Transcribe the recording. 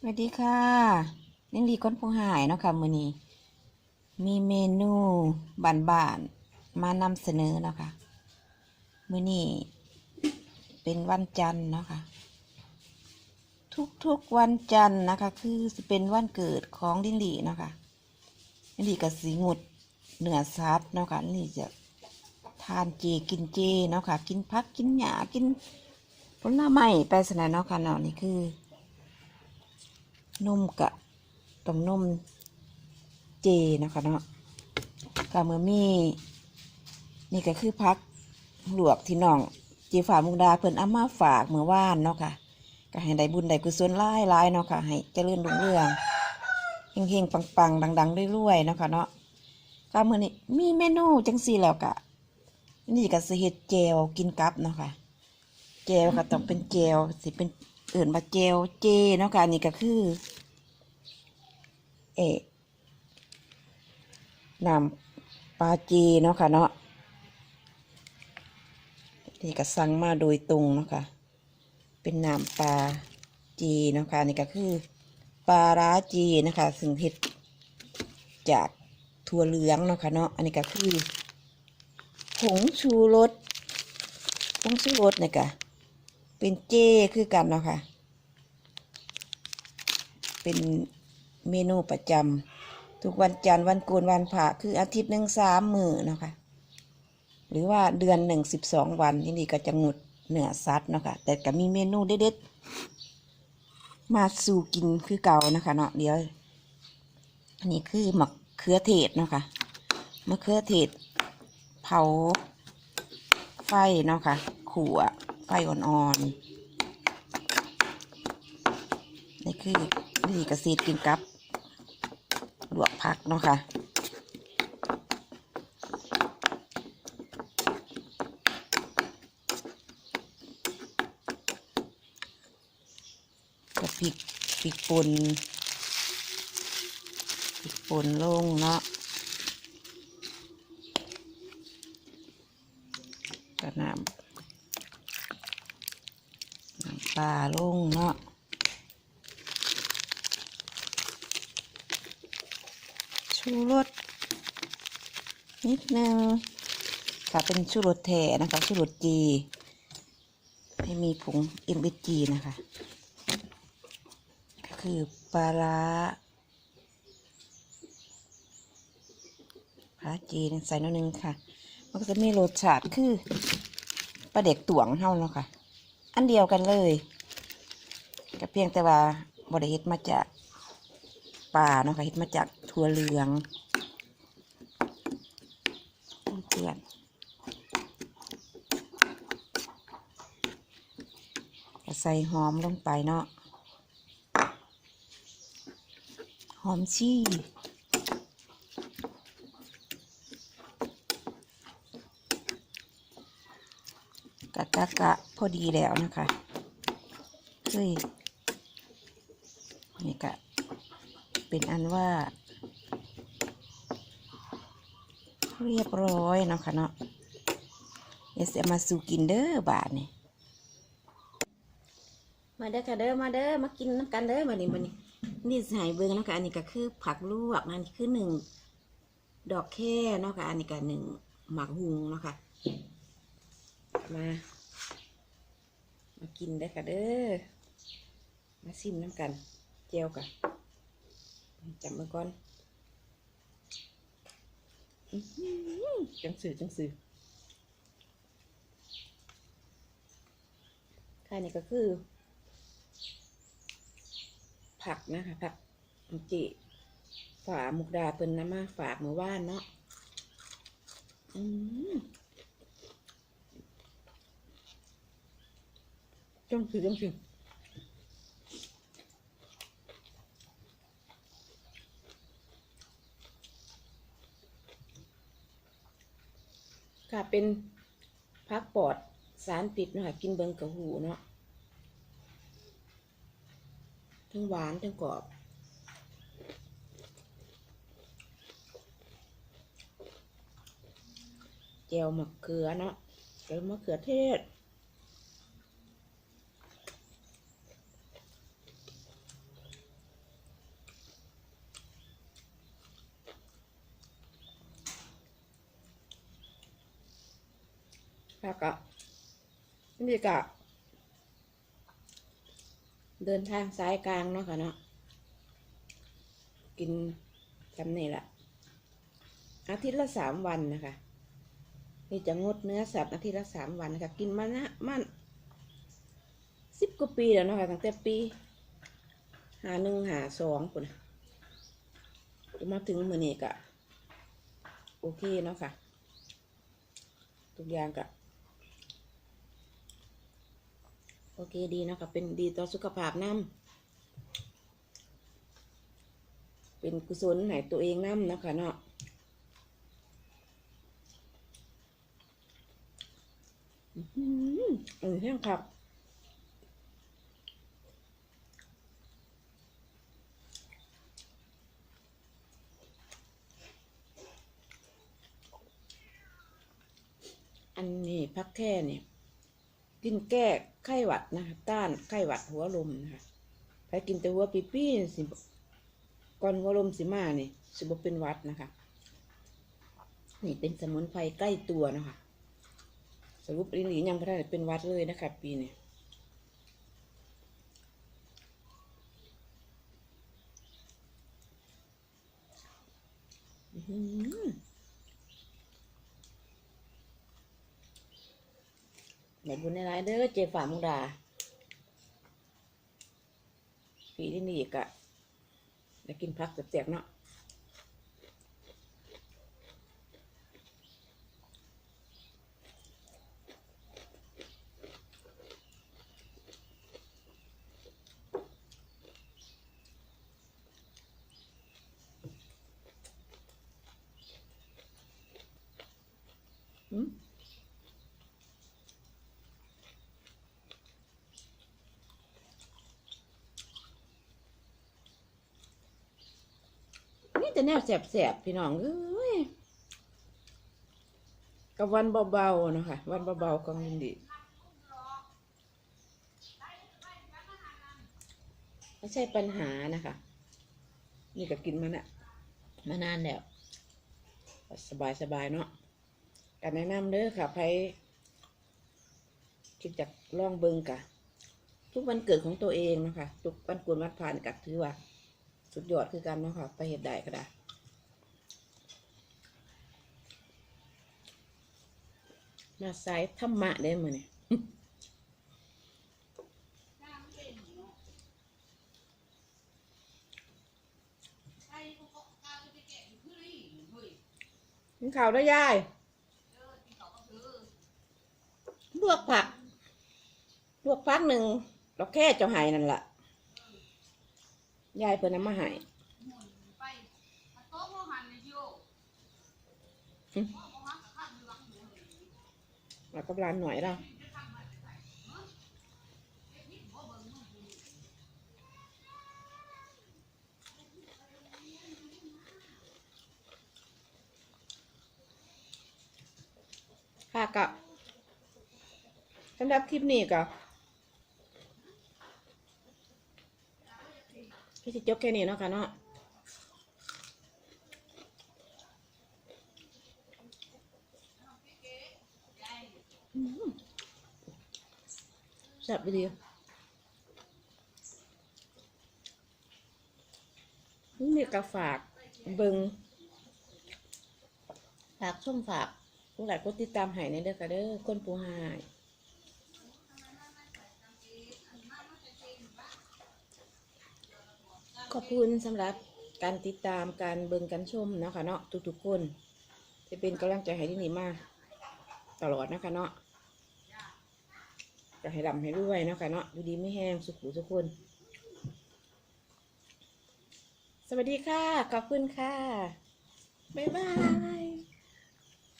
สวัสดีค่ะเลี้ยงดีก้นผู้หายเนาะค่ะมือนี้มีเมนูบานๆมานำเสนอเนาะค่ะมือนี้เป็นวันจันทร์เนาะค่ะทุกๆวันจันทร์นะคะ คือเป็นวันเกิดของลินลีเนาะค่ะลินลีกับสีงดเนื้อสัตว์เนาะค่ะลินลีจะทานเจกินเจเนาะค่ะ กินพักกินหญ้ากินผลไม้ไปสนะเนาะค่ะเนาะนี่คือ นมกะต้องนมเจนะคะเนาะกะเมื่อมีนี่ก็คือพักหลวกที่น้องเจฝามุกดาเพิ่นเอามาฝากเมื่อว่านเนาะค่ะก็ให้ได้บุญได้กุศลหลายหลายๆเนาะค่ะให้เจริญรุ่งเรืองเฮงๆปังๆดังๆรวยๆเนาะค่ะเนาะก็มื้อนี้มีเมนูจังซี่แล้วกะนี่ก็สิเฮ็ดแจวกินกับเนาะค่ะแจวก็ต้องเป็นแจวสิเป็น เอื่นมาเจลเจเนาะค่ะนี่ก็คือ เอะน้ำปลาเจเนาะค่ะเนาะนี่ก็สั่งมาโดยตรงเนาะค่ะเป็นน้ำปลาเจเนาะค่ะนี่ก็คือปลาร้าเจนะคะซึ่งเห็ดจากถั่วเหลืองเนาะค่ะเนาะอันนี้ก็คือผงชูรสผงชูรสเนี่ยค่ะ เป็นเจคือกันเนาะค่ะ เป็นเมนูประจำทุกวันจันทร์วันโกนวันพระคืออาทิตย์หนึ่งสามมือเนาะค่ะ หรือว่าเดือนหนึ่งสิบสองวันที่นี่ก็จะงดเนื้อสัตว์เนาะค่ะ แต่ก็มีเมนูเด็ดๆมาสู่กินคือเก่านะคะเนาะเดี๋ยว อันนี้คือมะเขือเทศเนาะค่ะมะเขือเทศเผาไฟเนาะค่ะขัว ไฟอ่อนๆ นี่คือวิธีเกษตรกินกับลวกผักเนาะค่ะกับพริกพริกป่นพริกป่นลงเนาะกระน้ำน้ำ ปลาลงเนาะชูรสนิดนึงถ้าเป็นชูรสแท้นะคะชูรสจีให้มีผงเอ็มเอจีนะคะ ก็คือปลาร้าปลาจีนใส่นิดนึงค่ะ มันก็จะมีรสชาติคือปลาเด็กตวงเท่าเนาะค่ะ อันเดียวกันเลยก็เพียงแต่ว่าบริเฮ็ดมาจากปลาเนาะค่ะเฮ็ดมาจากถั่วเหลืองเพื่อนใส่หอมลงไปเนาะหอมชี่ กะกะกะพอดีแล้วนะคะเฮ้ยนี่กะเป็นอันว่า เรียบร้อยเนาะค่ะเนาะเดี๋ยวจะมาสู่กินเด้อบาทนี่มาเด้อค่ะเด้อมาเด้อมากินน้ำกันเด้อมานี่มานี่นี่ใส่เบิ้งนะค่ะอันนี้ก็คือผักลวกนั่นคือหนึ่งดอกแค่เนาะค่ะอันนี้ก็หนึ่งหมักหุงเนาะค่ะ มา มากินได้ค่ะเด้อ มาซิมน้ำกัน เจียวกันจับมือก่อนจังสือจังสือค่านี่ก็คือ ผักนะคะผักอังจิฝามุกดาเปิ้นน้ำมาฝากเมื่อวานเนาะ อืม จังสือจังสือค่ะเป็นพักปอดสารปิดเนาะคะกินเบิงกระหูเนาะทั้งหวานทั้งกรอบเจียวมะเขือเนาะเจียวมะเขือเทศ ค่ะก็นี่ก็เดินทางสายกลางเนาะค่ะเนาะกินจำนี่แหละอาทิตย์ละสามวันนะคะนี่จะงดเนื้อสัตว์อาทิตย์ละสามวันนะคะกินมานะมันสิบกว่าปีแล้วเนาะค่ะตั้งแต่ปีหาหนึ่งหาสองปุ่นมาถึงมือนี้ก็โอเคเนาะค่ะ ทุกอย่างก็ โอเคดีเนาะค่ะเป็นดีต่อสุขภาพน้ำเป็นกุศลให้ตัวเองน้ำนะคะเนาะอืมออแห้งครับอันนี้พักแค่เนี่ย กินแก้ไข้หวัดนะคะต้านไข้หวัดหัวลมนะคะถ้ากินแต่หัวปีปี้สิก่อนหัวลมสิมาเนี่ยสิบเป็นวัดนะคะ นี่เป็นสมุนไพรใกล้ตัวนะคะสรุปลินหลียังไม่ได้เป็นวัดเลยนะคะปีนี้อื้อ หือแม่บุญในร้ายเด้อเจฝ่ามุงดาปีที่นี่อีกอะได้กินพักเสียบๆเนาะ อืมนี่ แต่แนวแสบๆพี่น้องเอ้ยกับวันเบาๆนะคะวันเบาๆของยินดีไม่ใช่ปัญหานะคะ นี่ก็กินมาน่ะมานานแล้วสบายๆเนาะการแนะนำเด้อค่ะใครคิดจะลองเบิงกะ ทุกวันเกิดของตัวเองนะคะ ทุกวันกุลวัดผ่านกัถือว่า สุดยอดคือกันเนาะค่ะ ไปเหตุใดก็ได้มาสายธรรมะได้มือนี่กินข้าวได้ยายลวกผัก ลวกผักหนึ่งเราแค่เจ้าหายนั่นแหละ ยายเพิ่นนำมาใหายเราก็ร้านหน่อยเราค่ะก็สำหรับคลิปนี้ก็ พี่สิจบแค่นี้เนาะค่ะเนาะแซ่บไปดีนี่ก็ฝากเบิงฝากช่มฝากผู้หลายคนติดตามหายในเด้อค่ะเด้อคนผู้หาย ขอบคุณสำหรับการติดตามการเบิ่งการชมนะคะเนาะทุกๆคนจะเป็นกำลังใจให้ที่นี่มาตลอดนะคะเนาะจะให้ดำให้รวยนะคะเนาะดูดีไม่แห้งสุขุทุกคน สวัสดีค่ะ ขอบคุณค่ะ บ๊ายบาย